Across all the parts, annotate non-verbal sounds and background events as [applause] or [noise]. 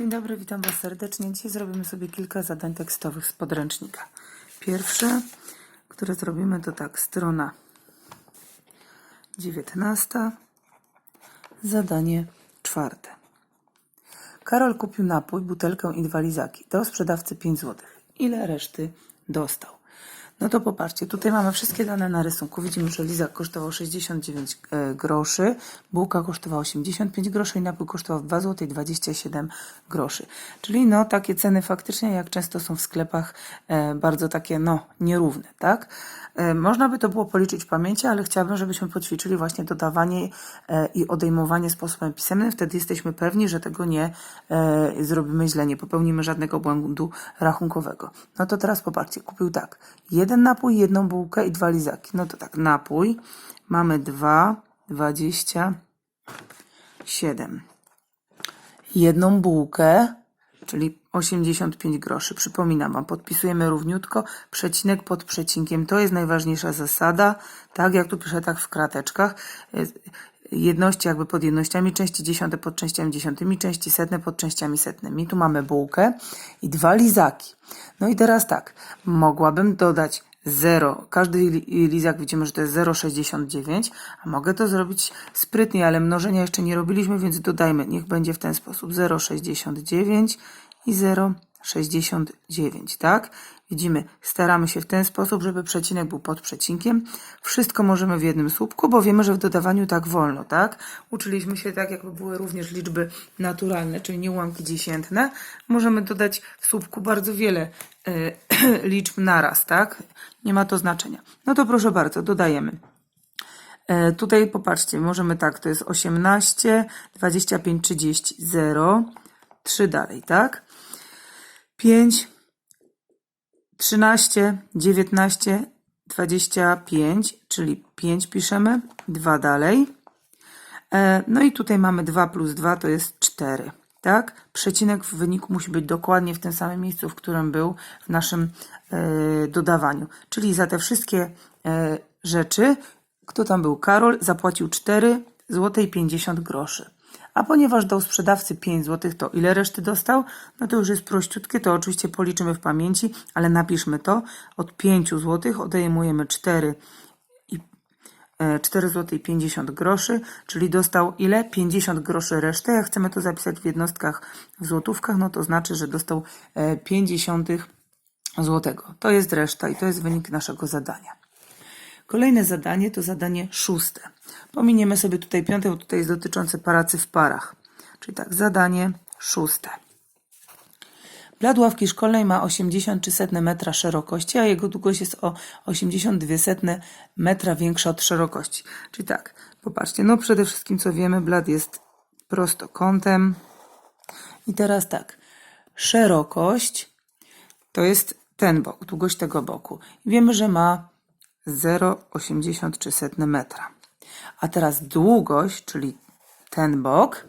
Dzień dobry, witam Was serdecznie. Dzisiaj zrobimy sobie kilka zadań tekstowych z podręcznika. Pierwsze, które zrobimy, to tak, strona 19, zadanie czwarte. Karol kupił napój, butelkę i dwa lizaki. Dał sprzedawcy 5 zł. Ile reszty dostał? No to popatrzcie, tutaj mamy wszystkie dane na rysunku. Widzimy, że lizak kosztował 69 e, groszy, bułka kosztowała 85 groszy i napój kosztował 2 zł 27 groszy. Czyli no takie ceny faktycznie, jak często są w sklepach, e, bardzo takie no nierówne, tak? E, Można by to było policzyć w pamięci, ale chciałabym, żebyśmy poćwiczyli właśnie dodawanie e, i odejmowanie sposobem pisemnym. Wtedy jesteśmy pewni, że tego nie zrobimy źle, nie popełnimy żadnego błędu rachunkowego. No to teraz popatrzcie, kupił tak, jeden napój, jedną bułkę i dwa lizaki. No to tak, napój, mamy dwa, dwadzieścia siedem. Jedną bułkę, czyli 85 groszy. Przypominam Wam, podpisujemy równiutko, przecinek pod przecinkiem. To jest najważniejsza zasada. Tak, jak tu piszę, tak w krateczkach. Jedności jakby pod jednościami, części dziesiąte pod częściami dziesiątymi, części setne pod częściami setnymi. Tu mamy bułkę i dwa lizaki. No i teraz tak, mogłabym dodać 0. Każdy li- lizak widzimy, że to jest 0,69, a mogę to zrobić sprytnie, ale mnożenia jeszcze nie robiliśmy, więc dodajmy, niech będzie w ten sposób 0,69 i 0,69, tak? Widzimy, staramy się w ten sposób, żeby przecinek był pod przecinkiem. Wszystko możemy w jednym słupku, bo wiemy, że w dodawaniu tak wolno, tak? Uczyliśmy się tak, jakby były również liczby naturalne, czyli nie ułamki dziesiętne. Możemy dodać w słupku bardzo wiele e, [clears throat] liczb naraz, tak? Nie ma to znaczenia. No to proszę bardzo, dodajemy. E, Tutaj popatrzcie, możemy tak, to jest 18, 25, 30, 0, 3 dalej, tak? 5, 13, 19, 25, czyli 5 piszemy, 2 dalej. E, No i tutaj mamy 2 plus 2 to jest 4, tak? Przecinek w wyniku musi być dokładnie w tym samym miejscu, w którym był w naszym e, dodawaniu. Czyli za te wszystkie e, rzeczy, kto tam był? Karol zapłacił 4 zł 50 groszy. A ponieważ dał sprzedawcy 5 zł, to ile reszty dostał? No to już jest prościutkie, to oczywiście policzymy w pamięci, ale napiszmy to. Od 5 zł odejmujemy 4 i 4 zł i 50 groszy, czyli dostał ile? 50 groszy resztę. Jak chcemy to zapisać w jednostkach w złotówkach, no to znaczy, że dostał e, 50 złotego. To jest reszta i to jest wynik naszego zadania. Kolejne zadanie to zadanie szóste. Pominiemy sobie tutaj piąte, bo tutaj jest dotyczące pracy w parach. Czyli tak, zadanie szóste. Blat ławki szkolnej ma 83 setne metra szerokości, a jego długość jest o 82 setne metra większa od szerokości. Czyli tak, popatrzcie, no przede wszystkim co wiemy, blat jest prostokątem. I teraz tak, szerokość to jest ten bok, długość tego boku. Wiemy, że ma 0,83 metra. A teraz długość, czyli ten bok,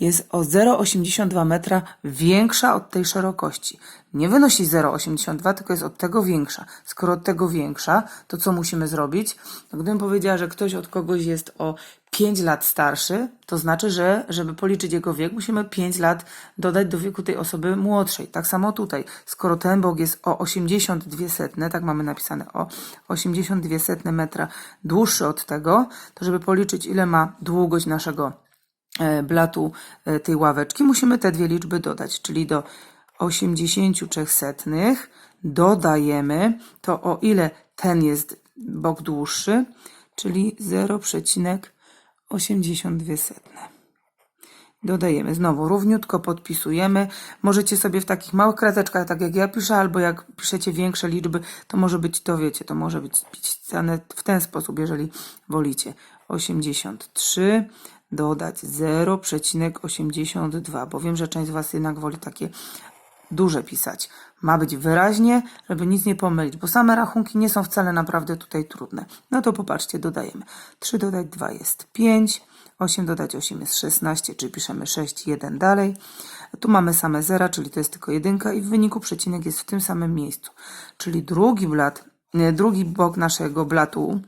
jest o 0,82 metra większa od tej szerokości. Nie wynosi 0,82, tylko jest od tego większa. Skoro od tego większa, to co musimy zrobić? No, gdybym powiedziała, że ktoś od kogoś jest o 5 lat starszy, to znaczy, że żeby policzyć jego wiek, musimy 5 lat dodać do wieku tej osoby młodszej. Tak samo tutaj. Skoro ten bok jest o 82 setne, tak mamy napisane, o 82 setne metra dłuższy od tego, to żeby policzyć, ile ma długość naszego e, blatu e, tej ławeczki, musimy te dwie liczby dodać, czyli do 83 setnych dodajemy to o ile ten jest bok dłuższy, czyli 0,82 setne. Dodajemy znowu równiutko, podpisujemy. Możecie sobie w takich małych krateczkach, tak jak ja piszę, albo jak piszecie większe liczby, to może być to, wiecie, to może być pisane w ten sposób, jeżeli wolicie. 83 dodać 0,82, bo wiem, że część z Was jednak woli takie duże pisać. Ma być wyraźnie, żeby nic nie pomylić, bo same rachunki nie są wcale naprawdę tutaj trudne. No to popatrzcie, dodajemy. 3 dodać 2 jest 5, 8 dodać 8 jest 16, czyli piszemy 6, 1 dalej. Tu mamy same zera, czyli to jest tylko jedynka i w wyniku przecinek jest w tym samym miejscu. Czyli drugi blat, drugi bok naszego blatu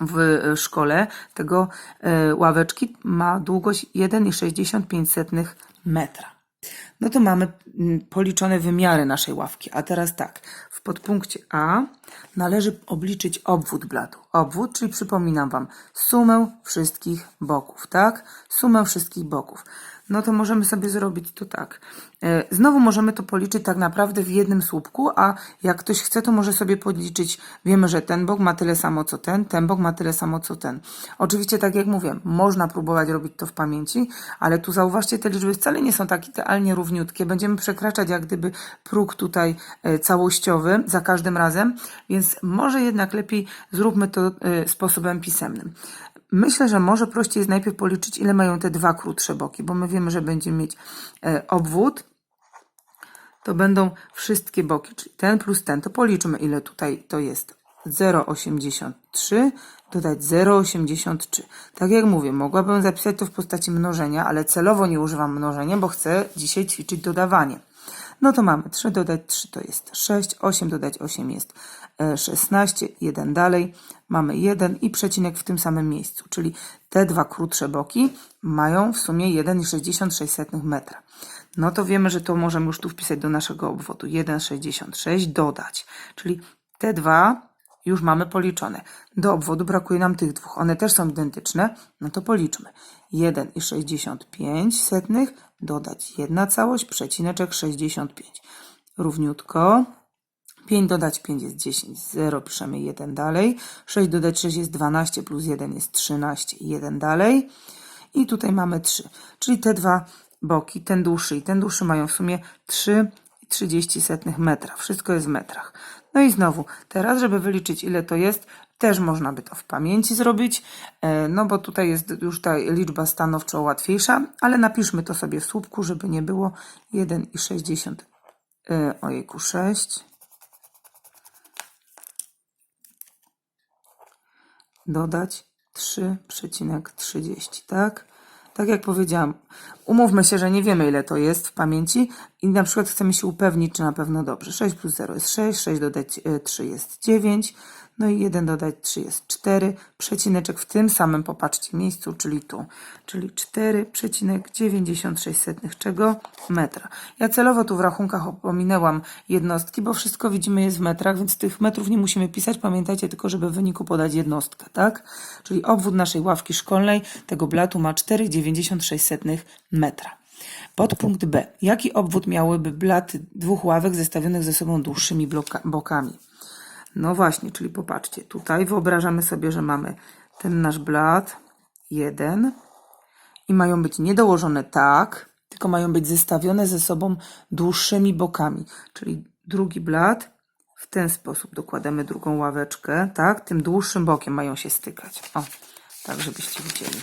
w szkole tego e, ławeczki ma długość 1,65 metra. No to mamy mm, policzone wymiary naszej ławki. A teraz tak, w podpunkcie A należy obliczyć obwód blatu. Obwód, czyli przypominam Wam, sumę wszystkich boków, tak? Sumę wszystkich boków. No to możemy sobie zrobić to tak. E, Znowu możemy to policzyć tak naprawdę w jednym słupku, a jak ktoś chce, to może sobie podliczyć. Wiemy, że ten bok ma tyle samo co ten, ten bok ma tyle samo co ten. Oczywiście, tak jak mówię, można próbować robić to w pamięci, ale tu zauważcie, te liczby wcale nie są tak idealnie równiutkie. Będziemy przekraczać jak gdyby próg tutaj e, całościowy za każdym razem, więc może jednak lepiej zróbmy to e, sposobem pisemnym. Myślę, że może prościej jest najpierw policzyć, ile mają te dwa krótsze boki, bo my wiemy, że będziemy mieć e, obwód, to będą wszystkie boki, czyli ten plus ten, to policzmy ile tutaj to jest. 0,83 dodać 0,83. Tak jak mówię, mogłabym zapisać to w postaci mnożenia, ale celowo nie używam mnożenia, bo chcę dzisiaj ćwiczyć dodawanie. No to mamy 3 dodać 3 to jest 6, 8 dodać 8 jest e, 16, 1 dalej, mamy 1 i przecinek w tym samym miejscu, czyli te dwa krótsze boki mają w sumie 1,66 metra. No to wiemy, że to możemy już tu wpisać do naszego obwodu 1,66 dodać, czyli te dwa już mamy policzone. Do obwodu brakuje nam tych dwóch. One też są identyczne, no to policzmy. 1,65 setnych dodać 1 całość, przecineczek 65. Równiutko. 5 dodać 5 jest 10, 0 piszemy 1 dalej. 6 dodać 6 jest 12, plus 1 jest 13 i 1 dalej. I tutaj mamy 3, czyli te dwa boki, ten dłuższy i ten dłuższy mają w sumie 3,30 setnych metra. Wszystko jest w metrach. No i znowu, teraz, żeby wyliczyć ile to jest, też można by to w pamięci zrobić, e, no bo tutaj jest już ta liczba stanowczo łatwiejsza, ale napiszmy to sobie w słupku, żeby nie było 1,60, e, ojejku, 6. dodać 3,30, tak? Tak jak powiedziałam, umówmy się, że nie wiemy ile to jest w pamięci i na przykład chcemy się upewnić, czy na pewno dobrze. 6 plus 0 jest 6, 6 dodać e, 3 jest 9, no i 1 dodać 3 jest 4, przecineczek w tym samym, popatrzcie, miejscu, czyli tu, czyli 4,96 czego? Metra. Ja celowo tu w rachunkach opominęłam jednostki, bo wszystko widzimy jest w metrach, więc tych metrów nie musimy pisać. Pamiętajcie tylko, żeby w wyniku podać jednostkę, tak? Czyli obwód naszej ławki szkolnej tego blatu ma 4,96 metra. Podpunkt B. Jaki obwód miałyby blaty dwóch ławek zestawionych ze sobą dłuższymi bloka- bokami? No właśnie, czyli popatrzcie, tutaj wyobrażamy sobie, że mamy ten nasz blat, jeden, i mają być nie dołożone tak, tylko mają być zestawione ze sobą dłuższymi bokami. Czyli drugi blat, w ten sposób dokładamy drugą ławeczkę, tak? Tym dłuższym bokiem mają się stykać. O, tak żebyście widzieli.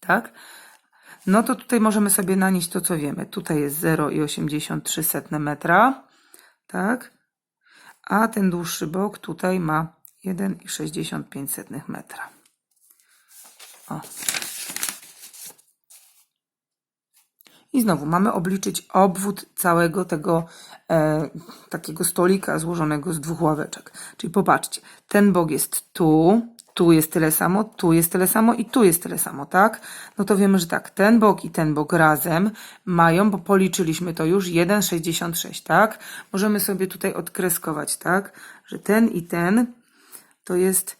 Tak? No to tutaj możemy sobie nanieść to, co wiemy. Tutaj jest 0,83 metra, tak? A ten dłuższy bok tutaj ma 1,65 metra. O. I znowu mamy obliczyć obwód całego tego e, takiego stolika złożonego z dwóch ławeczek. Czyli popatrzcie, ten bok jest tu, tu jest tyle samo, tu jest tyle samo i tu jest tyle samo, tak? No to wiemy, że tak, ten bok i ten bok razem mają, bo policzyliśmy to już, 1,66, tak? Możemy sobie tutaj odkreskować, tak? Że ten i ten to jest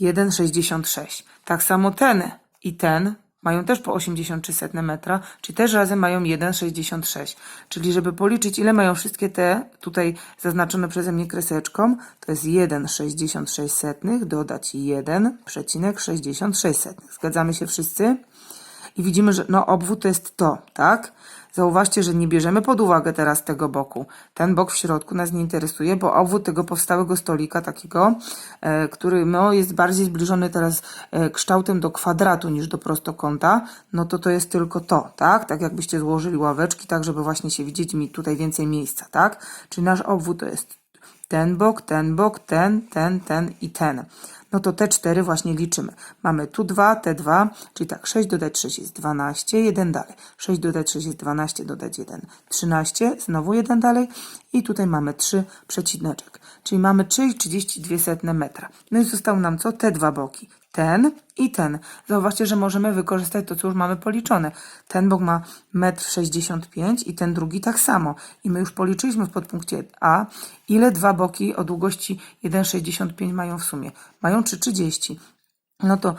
1,66. Tak samo ten i ten mają też po 83 metra, czyli też razem mają 1,66. Czyli żeby policzyć, ile mają wszystkie te tutaj zaznaczone przeze mnie kreseczką, to jest 1,66 dodać 1,66. Zgadzamy się wszyscy? I widzimy, że no obwód to jest to, tak? Zauważcie, że nie bierzemy pod uwagę teraz tego boku. Ten bok w środku nas nie interesuje, bo obwód tego powstałego stolika takiego, e, który no, jest bardziej zbliżony teraz e, kształtem do kwadratu niż do prostokąta, no to to jest tylko to, tak? Tak jakbyście złożyli ławeczki, tak żeby właśnie się widzieć mi tutaj więcej miejsca, tak? Czyli nasz obwód to jest ten bok, ten bok, ten, ten, ten i ten. No to te cztery właśnie liczymy. Mamy tu 2, te 2, czyli tak, 6 dodać 6 jest 12, 1 dalej. 6 dodać 6 jest 12, dodać 1, 13, znowu 1 dalej. I tutaj mamy 3 przecineczek, czyli mamy 3,32 metra. No i zostało nam co? Te dwa boki. Ten i ten. Zauważcie, że możemy wykorzystać to, co już mamy policzone. Ten bok ma 1,65 m i ten drugi tak samo. I my już policzyliśmy w podpunkcie A, ile dwa boki o długości 1,65 mają w sumie. Mają 3,30. No to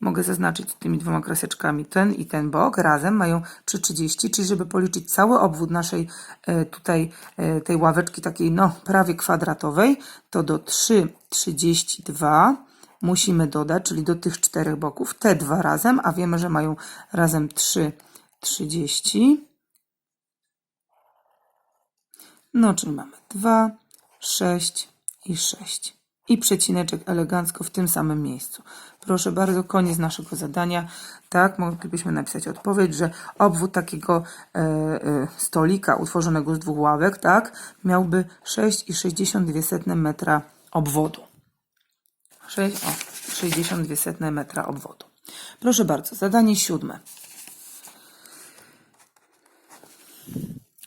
mogę zaznaczyć tymi dwoma kreseczkami ten i ten bok razem mają 3,30, czyli żeby policzyć cały obwód naszej e, tutaj e, tej ławeczki takiej no prawie kwadratowej, to do 3,32 musimy dodać, czyli do tych czterech boków, te dwa razem, a wiemy, że mają razem 3,30. No, czyli mamy 2, 6 i 6. I przecineczek elegancko w tym samym miejscu. Proszę bardzo, koniec naszego zadania. Tak, moglibyśmy napisać odpowiedź, że obwód takiego e, e, stolika utworzonego z dwóch ławek, tak, miałby 6,62 metra obwodu. 6, o, 62 metra obwodu. Proszę bardzo, zadanie siódme.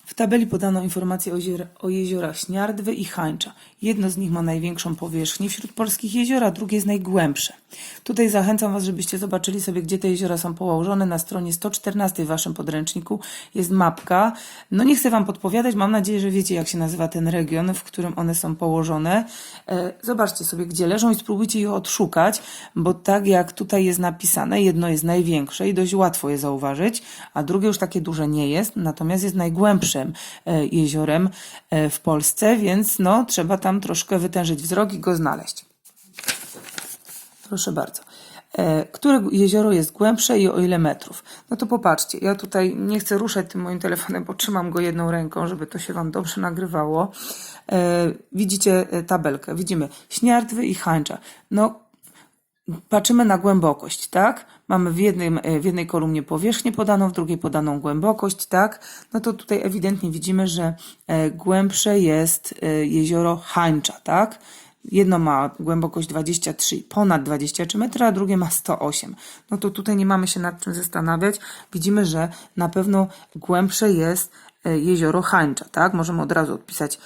W tabeli podano informacje o, jezior, o jeziorach Śniardwy i Hańcza. Jedno z nich ma największą powierzchnię wśród polskich jezior, a drugie jest najgłębsze. Tutaj zachęcam Was, żebyście zobaczyli sobie, gdzie te jeziora są położone. Na stronie 114 w Waszym podręczniku jest mapka. No nie chcę Wam podpowiadać, mam nadzieję, że wiecie, jak się nazywa ten region, w którym one są położone. E, zobaczcie sobie, gdzie leżą i spróbujcie je odszukać, bo tak jak tutaj jest napisane, jedno jest największe i dość łatwo je zauważyć, a drugie już takie duże nie jest, natomiast jest najgłębszym e, jeziorem e, w Polsce, więc no trzeba tam troszkę wytężyć wzrok i go znaleźć. Proszę bardzo. E, które jezioro jest głębsze i o ile metrów? No to popatrzcie, ja tutaj nie chcę ruszać tym moim telefonem, bo trzymam go jedną ręką, żeby to się Wam dobrze nagrywało. E, widzicie e, tabelkę, widzimy Śniardwy i Hańcza. No, patrzymy na głębokość, tak? Mamy w, jednym, e, w jednej kolumnie powierzchnię podaną, w drugiej podaną głębokość, tak? No to tutaj ewidentnie widzimy, że e, głębsze jest e, jezioro Hańcza, tak? Jedno ma głębokość 23, ponad 23 metry, a drugie ma 108. No to tutaj nie mamy się nad czym zastanawiać. Widzimy, że na pewno głębsze jest jezioro Hańcza, tak? Możemy od razu odpisać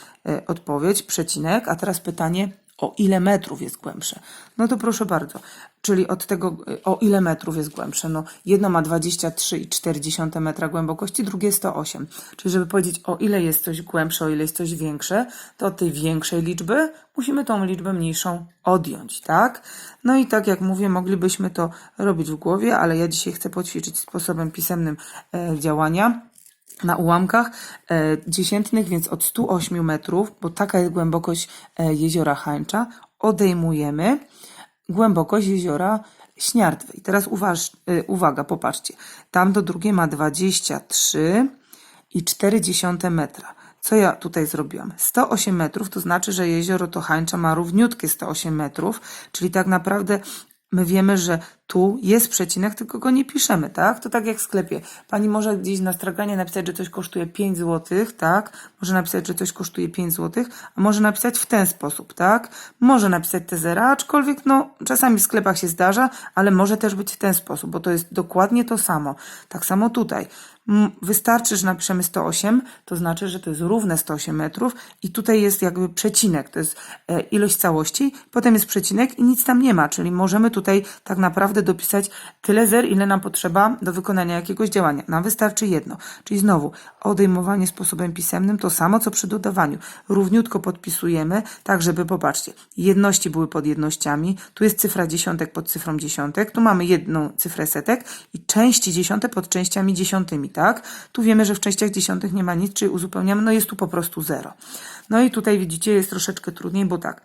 odpowiedź, przecinek, a teraz pytanie, o ile metrów jest głębsze? No to proszę bardzo, czyli od tego, y, o ile metrów jest głębsze? No, jedno ma 23,4 metra głębokości, drugie 108. Czyli żeby powiedzieć, o ile jest coś głębsze, o ile jest coś większe, to od tej większej liczby musimy tą liczbę mniejszą odjąć, tak? No i tak jak mówię, moglibyśmy to robić w głowie, ale ja dzisiaj chcę poćwiczyć sposobem pisemnym e, działania na ułamkach e, dziesiętnych, więc od 108 metrów, bo taka jest głębokość e, jeziora Hańcza, odejmujemy głębokość jeziora Śniardwy. I teraz uważ, e, uwaga, popatrzcie. Tam do drugie ma 23 i 0,4 metra. Co ja tutaj zrobiłam? 108 metrów, to znaczy, że jezioro to Hańcza ma równiutkie 108 metrów, czyli tak naprawdę my wiemy, że tu jest przecinek, tylko go nie piszemy, tak? To tak jak w sklepie. Pani może gdzieś na straganie napisać, że coś kosztuje 5 zł, tak? Może napisać, że coś kosztuje 5 zł, a może napisać w ten sposób, tak? Może napisać te zera, aczkolwiek no czasami w sklepach się zdarza, ale może też być w ten sposób, bo to jest dokładnie to samo. Tak samo tutaj. M- Wystarczy, że napiszemy 108, to znaczy, że to jest równe 108 metrów i tutaj jest jakby przecinek, to jest e, ilość całości, potem jest przecinek i nic tam nie ma, czyli możemy tutaj tak naprawdę dopisać tyle zer, ile nam potrzeba do wykonania jakiegoś działania. Nam wystarczy jedno, czyli znowu odejmowanie sposobem pisemnym to samo, co przy dodawaniu. Równiutko podpisujemy, tak żeby, popatrzcie, jedności były pod jednościami, tu jest cyfra dziesiątek pod cyfrą dziesiątek, tu mamy jedną cyfrę setek i części dziesiąte pod częściami dziesiątymi, tak? Tu wiemy, że w częściach dziesiątych nie ma nic, czyli uzupełniamy, no jest tu po prostu zero. No i tutaj widzicie, jest troszeczkę trudniej, bo tak,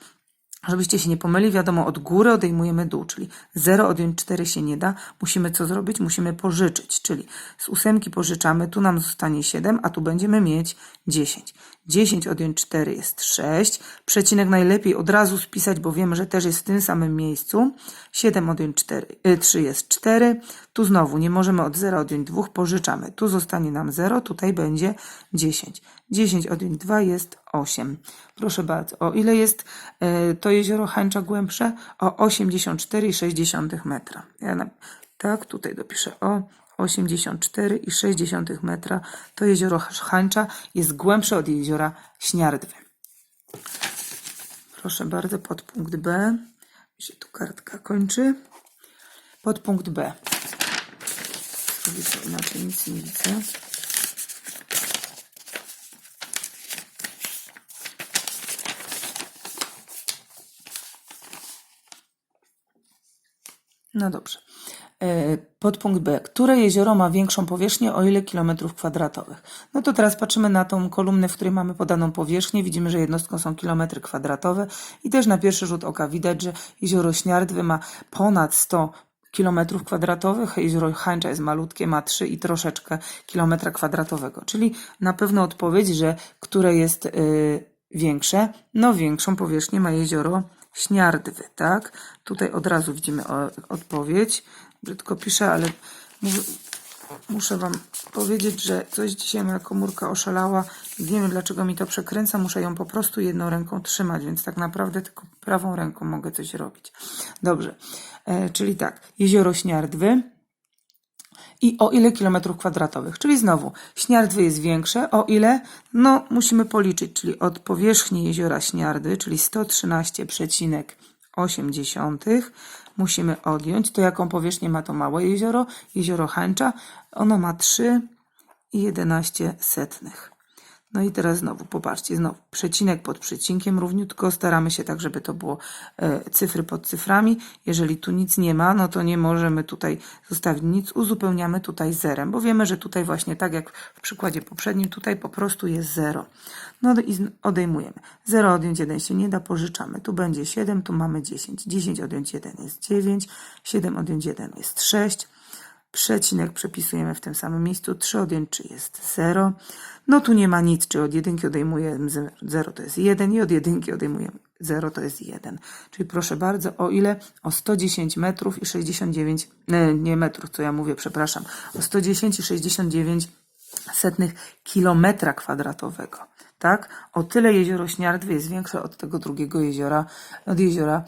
Żebyście się nie pomyli, wiadomo, od góry odejmujemy dół, czyli 0 odjąć 4 się nie da. Musimy co zrobić? Musimy pożyczyć, czyli z ósemki pożyczamy, tu nam zostanie 7, a tu będziemy mieć 10. 10 odjąć 4 jest 6. Przecinek najlepiej od razu spisać, bo wiemy, że też jest w tym samym miejscu. 7 odjąć 4, y, 3 jest 4. Tu znowu nie możemy od 0 odjąć 2, pożyczamy. Tu zostanie nam 0, tutaj będzie 10. 10 odjąć 2 jest 8. Proszę bardzo, o ile jest e, to jezioro Hańcza głębsze? O 84,6 metra. Ja na, tak, tutaj dopiszę o 84,6 metra. To jezioro Hańcza jest głębsze od jeziora Śniardwy. Proszę bardzo, podpunkt B. Mi się tu kartka kończy. Podpunkt B. To inaczej, nic nie widzę. No dobrze. E, Podpunkt B. Które jezioro ma większą powierzchnię, o ile kilometrów kwadratowych? No to teraz patrzymy na tą kolumnę, w której mamy podaną powierzchnię. Widzimy, że jednostką są kilometry kwadratowe i też na pierwszy rzut oka widać, że jezioro Śniardwy ma ponad 100 kilometrów kwadratowych, jezioro Hańcza jest malutkie, ma 3 i troszeczkę kilometra kwadratowego. Czyli na pewno odpowiedź, że które jest y, większe? No większą powierzchnię ma jezioro Śniardwy, tak? Tutaj od razu widzimy odpowiedź. Brzydko piszę, ale muszę Wam powiedzieć, że coś dzisiaj moja komórka oszalała. Nie wiem, dlaczego mi to przekręca. Muszę ją po prostu jedną ręką trzymać, więc tak naprawdę tylko prawą ręką mogę coś robić. Dobrze, e, czyli tak, jezioro Śniardwy i o ile kilometrów kwadratowych. Czyli znowu, Śniardwy jest większe, o ile? No, musimy policzyć, czyli od powierzchni jeziora Śniardwy, czyli 113,8 musimy odjąć. To jaką powierzchnię ma to małe jezioro? Jezioro Hańcza. Ono ma 3,11 setnych. No i teraz znowu, popatrzcie, znowu przecinek pod przecinkiem równiutko. Staramy się tak, żeby to było e, cyfry pod cyframi. Jeżeli tu nic nie ma, no to nie możemy tutaj zostawić nic. Uzupełniamy tutaj zerem, bo wiemy, że tutaj właśnie tak jak w przykładzie poprzednim, tutaj po prostu jest 0. No i odejmujemy. 0 odjąć 1 się nie da, pożyczamy. Tu będzie 7, tu mamy 10. 10 odjąć 1 jest 9, 7 odjąć 1 jest 6. Przecinek przepisujemy w tym samym miejscu. 3 odjąć 3 jest 0. No tu nie ma nic, czy od jedynki odejmujemy 0 to jest 1 i od jedynki odejmujemy 0 to jest 1. Czyli proszę bardzo, o ile? O 110 metrów i 69, nie, nie metrów, co ja mówię, przepraszam, o 110 i 69 setnych kilometra kwadratowego. Tak? O tyle jezioro Śniardwy jest większe od tego drugiego jeziora, od jeziora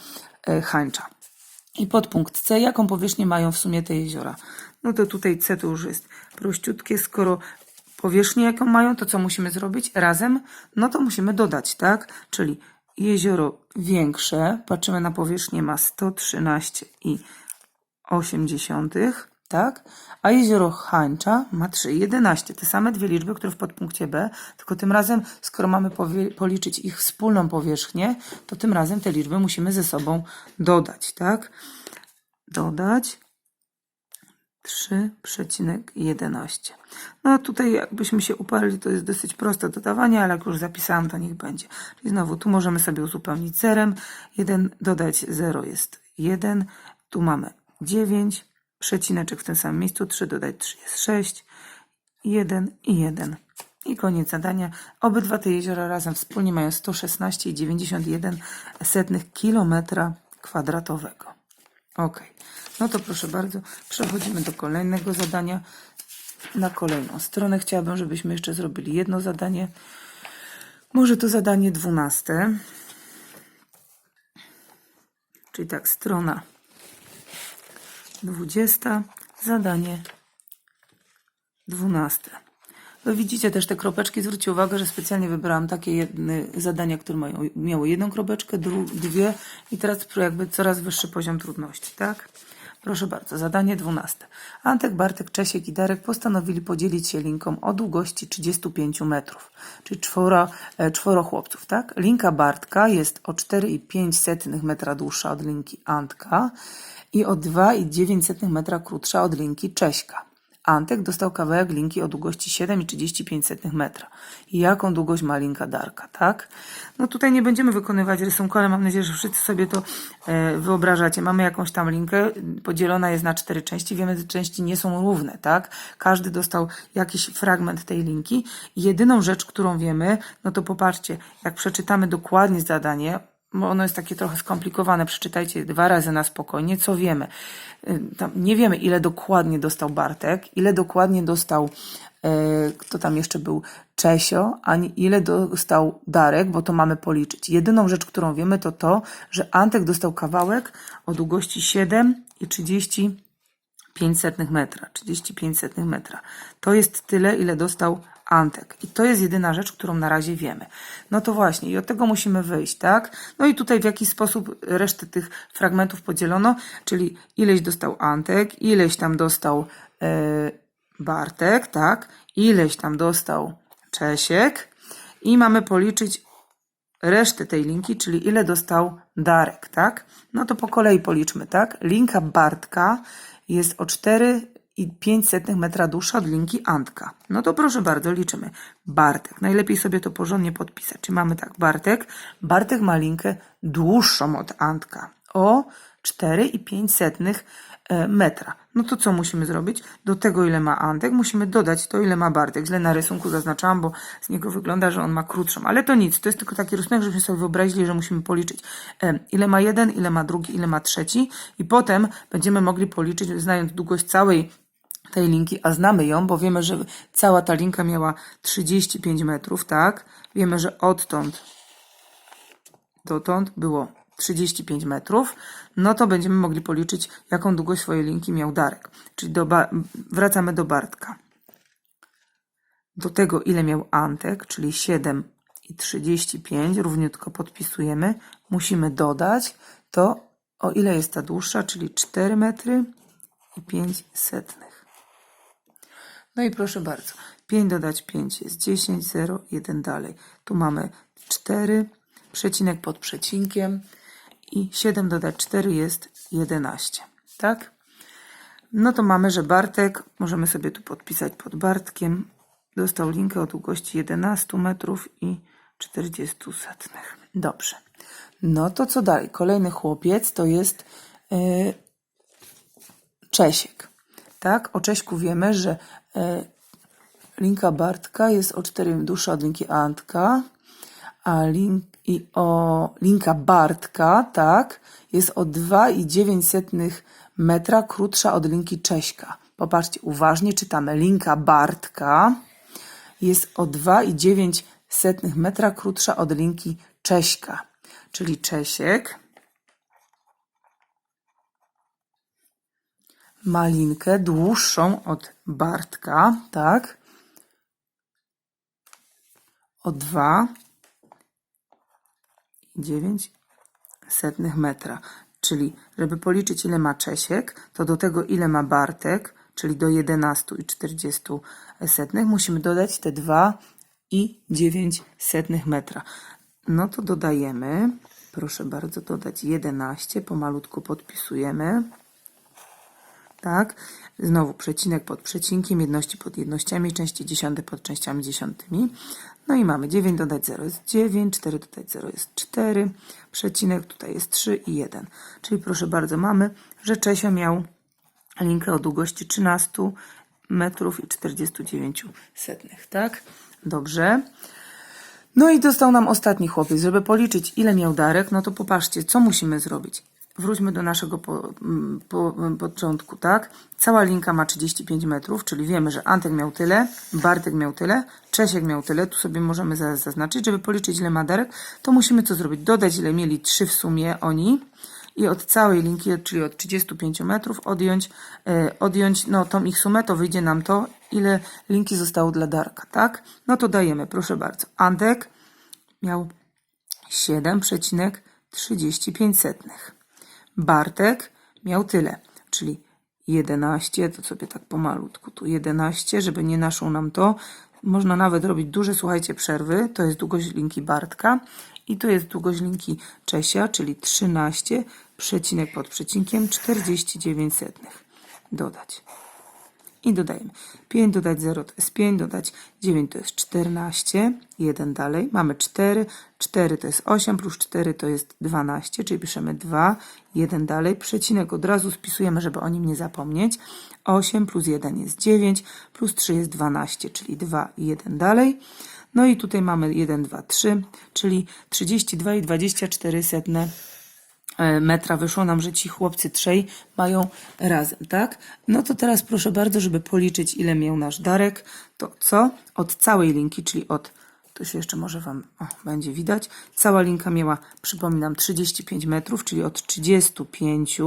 e, Hańcza. I podpunkt C, jaką powierzchnię mają w sumie te jeziora? No to tutaj C to już jest prościutkie, skoro powierzchnię jaką mają, to co musimy zrobić? Razem? No to musimy dodać, tak? Czyli jezioro większe, patrzymy na powierzchnię, ma 113 i 80, tak? A jezioro Hańcza ma 3,11. Te same dwie liczby, które w podpunkcie B, tylko tym razem, skoro mamy policzyć ich wspólną powierzchnię, to tym razem te liczby musimy ze sobą dodać, tak? Dodać 3,11. No tutaj jakbyśmy się uparli, to jest dosyć proste dodawanie, ale jak już zapisałam, to niech będzie. Czyli znowu tu możemy sobie uzupełnić zerem. 1 dodać 0 jest 1. Tu mamy 9. Przecineczek w tym samym miejscu. 3 dodać 3 jest 6. 1 i 1. I koniec zadania. Obydwa te jeziora razem wspólnie mają 116,91 setnych kilometra kwadratowego. Ok. No to proszę bardzo, przechodzimy do kolejnego zadania. Na kolejną stronę chciałabym, żebyśmy jeszcze zrobili jedno zadanie. Może to zadanie dwunaste. Czyli tak, strona dwudziesta, zadanie dwunaste. Wy widzicie też te kropeczki. Zwróćcie uwagę, że specjalnie wybrałam takie jedne zadania, które mają, miały jedną kropeczkę, dru, dwie i teraz jakby coraz wyższy poziom trudności, tak? Proszę bardzo, zadanie dwunaste. Antek, Bartek, Czesiek i Darek postanowili podzielić się linką o długości 35 metrów, czyli czworo, e, czworo chłopców, tak? Linka Bartka jest o 4,5 metra dłuższa od linki Antka i o 2,9 metra krótsza od linki Cześka. Antek dostał kawałek linki o długości 7,35 metra. I jaką długość ma linka Darka, tak? No tutaj nie będziemy wykonywać rysunku, ale mam nadzieję, że wszyscy sobie to e, wyobrażacie. Mamy jakąś tam linkę, podzielona jest na cztery części. Wiemy, że części nie są równe, tak? Każdy dostał jakiś fragment tej linki. Jedyną rzecz, którą wiemy, no to popatrzcie, jak przeczytamy dokładnie zadanie, bo ono jest takie trochę skomplikowane. Przeczytajcie dwa razy na spokojnie, co wiemy. Y, Tam nie wiemy, ile dokładnie dostał Bartek, ile dokładnie dostał, e, kto tam jeszcze był, Czesio, ani ile dostał Darek, bo to mamy policzyć. Jedyną rzecz, którą wiemy, to to, że Antek dostał kawałek o długości 7 i 30 5 setnych metra, 35 setnych metra. To jest tyle, ile dostał Antek. I to jest jedyna rzecz, którą na razie wiemy. No to właśnie, i od tego musimy wyjść, tak? No i tutaj w jaki sposób resztę tych fragmentów podzielono, czyli ileś dostał Antek, ileś tam dostał e, Bartek, tak? Ileś tam dostał Czesiek i mamy policzyć resztę tej linki, czyli ile dostał Darek, tak? No to po kolei policzmy, tak? Linka Bartka jest o 4,5 metra dłuższa od linki Antka. No to proszę bardzo, liczymy. Bartek, najlepiej sobie to porządnie podpisać. Czyli mamy tak, Bartek, Bartek ma linkę dłuższą od Antka o 4,5 e, metra. No to co musimy zrobić? Do tego, ile ma Antek, musimy dodać to, ile ma Bartek. Źle na rysunku zaznaczałam, bo z niego wygląda, że on ma krótszą. Ale to nic, to jest tylko taki rysunek, żebyśmy sobie wyobrazili, że musimy policzyć, e, ile ma jeden, ile ma drugi, ile ma trzeci. I potem będziemy mogli policzyć, znając długość całej tej linki, a znamy ją, bo wiemy, że cała ta linka miała 35 metrów, tak? Wiemy, że odtąd dotąd było 35 metrów, no to będziemy mogli policzyć, jaką długość swojej linki miał Darek. Czyli do wracamy do Bartka. Do tego, ile miał Antek, czyli 7 i 35, równiutko podpisujemy, musimy dodać to, o ile jest ta dłuższa, czyli 4 metry i 5 setnych. No i proszę bardzo, 5 dodać 5 jest 10, 0, 1 dalej. Tu mamy 4, przecinek pod przecinkiem i 7 dodać 4 jest 11, tak? No to mamy, że Bartek, możemy sobie tu podpisać pod Bartkiem, dostał linkę o długości 11 metrów i 40 setnych. Dobrze. No to co dalej? Kolejny chłopiec to jest yy, Czesiek. Tak, o Cześku wiemy, że e, linka Bartka jest o 4 dłuższa od linki Antka, a link, i o linka Bartka, tak, jest o 2,9 metra krótsza od linki Cześka. Popatrzcie, uważnie czytamy. Linka Bartka jest o 2,9 metra krótsza od linki Cześka. Czyli Czesiek ma linkę dłuższą od Bartka, tak? O 2,9 setnych metra. Czyli, żeby policzyć ile ma Czesiek, to do tego ile ma Bartek, czyli do 11 i 40 setnych, musimy dodać te 2,9 setnych metra. No to dodajemy, proszę bardzo, dodać 11, pomalutku podpisujemy tak? Znowu przecinek pod przecinkiem, jedności pod jednościami, części dziesiąte pod częściami dziesiątymi. No i mamy 9 dodać 0 jest 9, 4 dodać 0 jest 4, przecinek tutaj jest 3 i 1. Czyli proszę bardzo, mamy, że Czesio miał linkę o długości 13 metrów i 49 setnych, tak? Dobrze. No i dostał nam ostatni chłopiec. Żeby policzyć, ile miał Darek, no to popatrzcie, co musimy zrobić. Wróćmy do naszego po, po, początku, tak? Cała linka ma 35 metrów, czyli wiemy, że Antek miał tyle, Bartek miał tyle, Czesiek miał tyle. Tu sobie możemy zaznaczyć. Żeby policzyć, ile ma Darek, to musimy co zrobić? Dodać, ile mieli trzy w sumie oni i od całej linki, czyli od 35 metrów odjąć, e, odjąć no, tą ich sumę, to wyjdzie nam to, ile linki zostało dla Darka, tak? No to dajemy, proszę bardzo. Antek miał 7,35 setnych. Bartek miał tyle, czyli 11, to sobie tak pomalutku, tu 11, żeby nie naszło nam to. Można nawet robić duże, słuchajcie, przerwy. To jest długość linki Bartka i tu jest długość linki Czesia, czyli 13, przecinek pod przecinkiem 49 setnych. Dodać. I dodajemy. 5 dodać 0 to jest 5, dodać 9 to jest 14, 1 dalej. Mamy 4, 4 to jest 8, plus 4 to jest 12, czyli piszemy 2, 1 dalej. Przecinek od razu spisujemy, żeby o nim nie zapomnieć. 8 plus 1 jest 9, plus 3 jest 12, czyli 2 i 1 dalej. No i tutaj mamy 1, 2, 3, czyli 32 i 24 setne metra wyszło nam, że ci chłopcy trzej mają razem, tak? No to teraz proszę bardzo, żeby policzyć, ile miał nasz Darek, to co? Od całej linki, czyli od, to się jeszcze może Wam o, będzie widać, cała linka miała, przypominam, 35 metrów, czyli od 35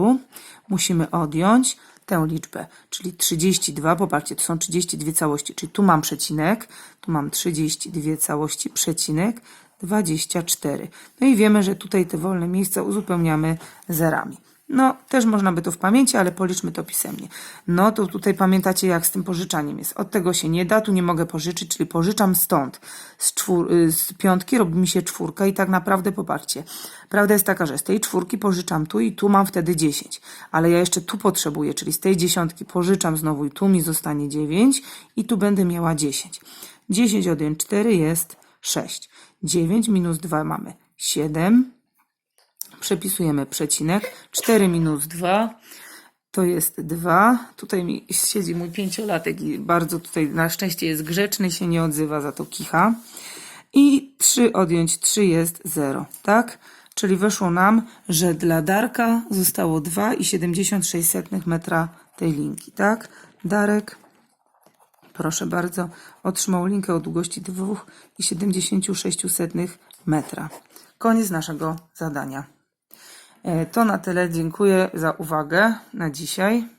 musimy odjąć tę liczbę, czyli 32, popatrzcie, to są 32 całości, czyli tu mam przecinek, tu mam 32 całości, przecinek, 24. No i wiemy, że tutaj te wolne miejsca uzupełniamy zerami. No, też można by to w pamięci, ale policzmy to pisemnie. No to tutaj pamiętacie, jak z tym pożyczaniem jest. Od tego się nie da, tu nie mogę pożyczyć, czyli pożyczam stąd. Z, czwór, y, z piątki robi mi się czwórka i tak naprawdę popatrzcie. Prawda jest taka, że z tej czwórki pożyczam tu i tu mam wtedy 10. Ale ja jeszcze tu potrzebuję, czyli z tej dziesiątki pożyczam znowu i tu mi zostanie 9 i tu będę miała 10. 10 odjąć 4 jest 6. 9 minus 2 mamy 7 przepisujemy przecinek. 4 minus 2 to jest 2. Tutaj mi siedzi mój pięciolatek i bardzo tutaj na szczęście jest grzeczny, się nie odzywa, za to kicha. I 3 odjąć 3 jest 0, tak? Czyli wyszło nam, że dla Darka zostało 2,76 metra tej linki, tak? Darek, proszę bardzo, otrzymał linkę o długości 2,76 metra. Koniec naszego zadania. E, To na tyle. Dziękuję za uwagę na dzisiaj.